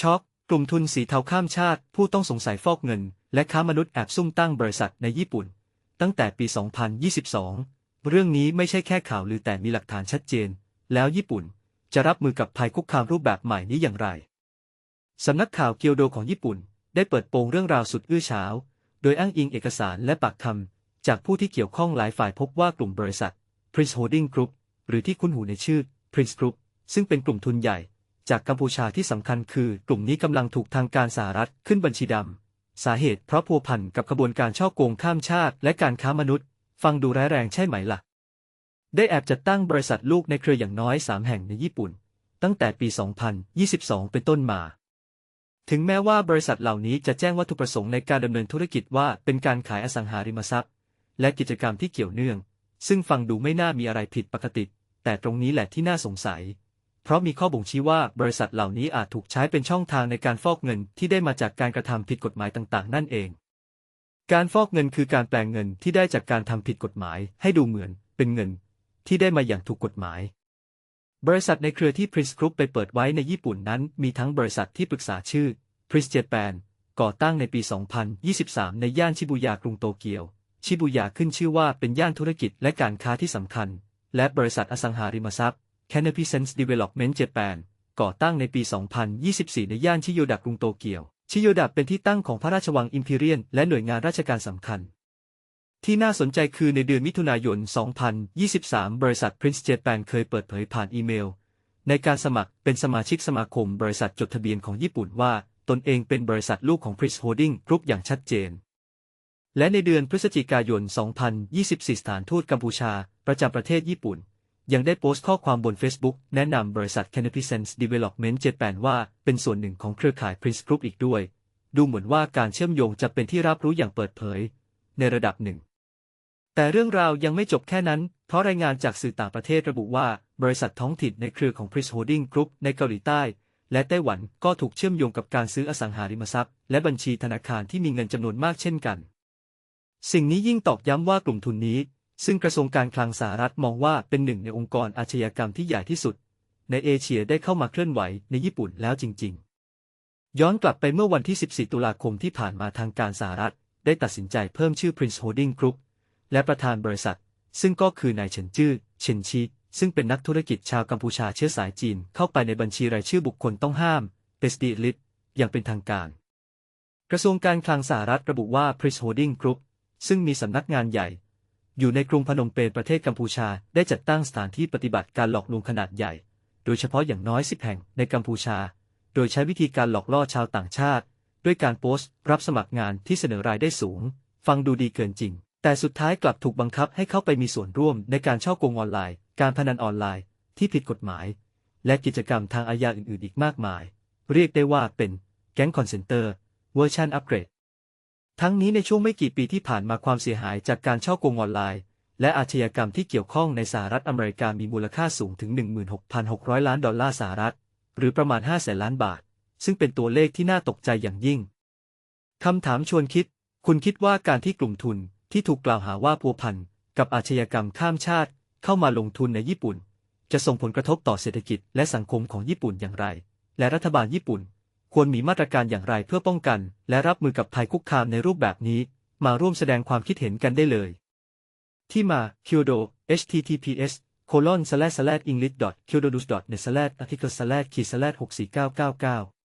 ช็อกกลุ่มทุนสีเทาข้ามชาติ ผู้ต้องสงสัยฟอกเงิน และค้ามนุษย์แอบซุ่มตั้งบริษัทในญี่ปุ่น ตั้งแต่ปี 2022 เรื่องนี้ไม่ใช่แค่ข่าวลือแต่มีหลักฐานชัดเจน แล้วญี่ปุ่นจะรับมือกับภัยคุกคามรูปแบบใหม่นี้อย่างไร สำนักข่าวเกียวโดของญี่ปุ่น ได้เปิดโปงเรื่องราวสุดอื้อฉาว โดยอ้างอิงเอกสารและปากคำจากผู้ที่เกี่ยวข้องหลายฝ่ายพบว่ากลุ่มบริษัท Prince Holding Group หรือที่คุ้นหูในชื่อ Prince Group ซึ่งเป็นกลุ่มทุนใหญ่ จากกัมพูชาที่สำคัญคือกลุ่มนี้กำลังถูกทางการสหรัฐขึ้นบัญชีดำ สาเหตุเพราะพัวพันกับขบวนการช่อโกงข้ามชาติ และการค้ามนุษย์ ฟังดูร้ายแรงใช่ไหมล่ะ ได้แอบจัดตั้งบริษัทลูกในเครืออย่างน้อย 3 แห่งในญี่ปุ่น ตั้งแต่ปี 2022 เป็นต้นมา ถึงแม้ว่าบริษัทเหล่านี้จะแจ้งวัตถุประสงค์ในการดำเนินธุรกิจว่าเป็นการขายอสังหาริมทรัพย์ และกิจกรรมที่เกี่ยวเนื่อง ซึ่งฟังดูไม่น่ามีอะไรผิดปกติ แต่ตรงนี้แหละที่น่าสงสัย เพราะมีข้อบ่งชี้ว่าบริษัทเหล่านี้อาจถูกใช้เป็นช่องทางในการฟอกเงินที่ได้มาจากการกระทำผิดกฎหมายต่างๆ นั่นเอง การฟอกเงินคือการแปลงเงินที่ได้จากการทำผิดกฎหมาย ให้ดูเหมือนเป็นเงิน ที่ได้มาอย่างถูกกฎหมาย บริษัทในเครือที่ Prince Group ไปเปิดไว้ในญี่ปุ่นนั้น มีทั้งบริษัทที่ปรึกษาชื่อ Prince Japan ก่อตั้งในปี 2023 ในย่านชิบุยากรุงโตเกียว ชิบุยาขึ้นชื่อว่าเป็นย่านธุรกิจและการค้าที่สำคัญ และบริษัทอสังหาริมทรัพย์ Canopy Sense Development Japan ก่อตั้งในปี 2024 ในย่านชิโยดะกรุงโตเกียว ชิโยดะเป็นที่ตั้งของพระราชวังอิมพีเรียน และหน่วยงานราชการสำคัญ ที่น่าสนใจคือในเดือนมิถุนายน 2023 บริษัท Prince Japan เคยเปิดเผยผ่านอีเมล ในการสมัครเป็นสมาชิกสมาคมบริษัทจดทะเบียนของญี่ปุ่นว่า ตนเองเป็นบริษัทลูกของ Prince Holding Group อย่างชัดเจน และในเดือนพฤศจิกายน 2024 สถานทูตกัมพูชา ประจำประเทศญี่ปุ่น ยังได้โพสต์ข้อความบน Facebook แนะนำบริษัท Canopy Sense Development Japan ว่าเป็นส่วนหนึ่งของเครือข่าย Prince Group อีกด้วย ดูเหมือนว่าการเชื่อมโยงจะเป็นที่รับรู้อย่างเปิดเผย ในระดับหนึ่ง แต่เรื่องราวยังไม่จบแค่นั้น เพราะรายงานจากสื่อต่างประเทศระบุว่า บริษัทท้องถิ่นในเครือของ Prince Holding Group ในเกาหลีใต้ และไต้หวันก็ถูกเชื่อมโยงกับการซื้ออสังหาริมทรัพย์ และบัญชีธนาคารที่มีเงินจำนวนมากเช่นกัน สิ่งนี้ยิ่งตอกย้ำว่ากลุ่มทุนนี้ ซึ่งกระทรวงการคลังสหรัฐมองว่าเป็นหนึ่งในองค์กรอาชญากรรมที่ใหญ่ที่สุด ในเอเชียได้เข้ามาเคลื่อนไหวในญี่ปุ่นแล้วจริง ๆ ย้อนกลับไปเมื่อวันที่ 14 ตุลาคมที่ผ่านมาทางการสหรัฐ ได้ตัดสินใจเพิ่มชื่อ Prince Holding Group และประธานบริษัท ซึ่งก็คือนายเฉินจื้อเฉินชีซึ่งเป็นนักธุรกิจชาวกัมพูชาเชื้อสายจีนเข้าไปในบัญชีรายชื่อบุคคลต้องห้าม PSD List อย่างเป็นทางการ กระทรวงการคลังสหรัฐระบุว่า Prince Holding Group ซึ่งมีสำนักงานใหญ่ อยู่ในกรุงพนมเปญประเทศกัมพูชา ได้จัดตั้งสถานที่ปฏิบัติการหลอกลวงขนาดใหญ่ โดยเฉพาะอย่างน้อย10แห่งในกัมพูชา โดยใช้วิธีการหลอกล่อชาวต่างชาติ ด้วยการโพสต์ รับสมัครงานที่เสนอรายได้สูง ฟังดูดีเกินจริง แต่สุดท้ายกลับถูกบังคับให้เข้าไปมีส่วนร่วมในการช่อโกงออนไลน์ การพนันออนไลน์ ที่ผิดกฎหมาย และกิจกรรมทางอาญาอื่นๆ อีกมากมาย เรียกได้ว่าเป็นแก๊งคอนเซนเตอร์เวอร์ชันอัปเกรด ทั้งนี้ในช่วงไม่กี่ปีที่ผ่านมาความเสียหายจากการช่อโกงออนไลน์ และอาชญากรรมที่เกี่ยวข้องในสหรัฐอเมริกามีมูลค่าสูงถึง 16,600 ล้านดอลลาร์สหรัฐ หรือประมาณ 5 แสนล้านบาท ซึ่งเป็นตัวเลขที่น่าตกใจอย่างยิ่ง คำถามชวนคิด คุณคิดว่าการที่กลุ่มทุนที่ถูกกล่าวหาว่าพัวพันกับอาชญากรรมข้ามชาติ เข้ามาลงทุนในญี่ปุ่น จะส่งผลกระทบต่อเศรษฐกิจและสังคมของญี่ปุ่นอย่างไร และรัฐบาลญี่ปุ่น ควรมีมาตรการอย่างไรเพื่อป้องกัน และรับมือกับภัยคุกคามในรูปแบบนี้ มาร่วมแสดงความคิดเห็นกันได้เลย ที่มา Kyodo https colon slash slash english dot kyodo net slash article slash ขีด slash 64999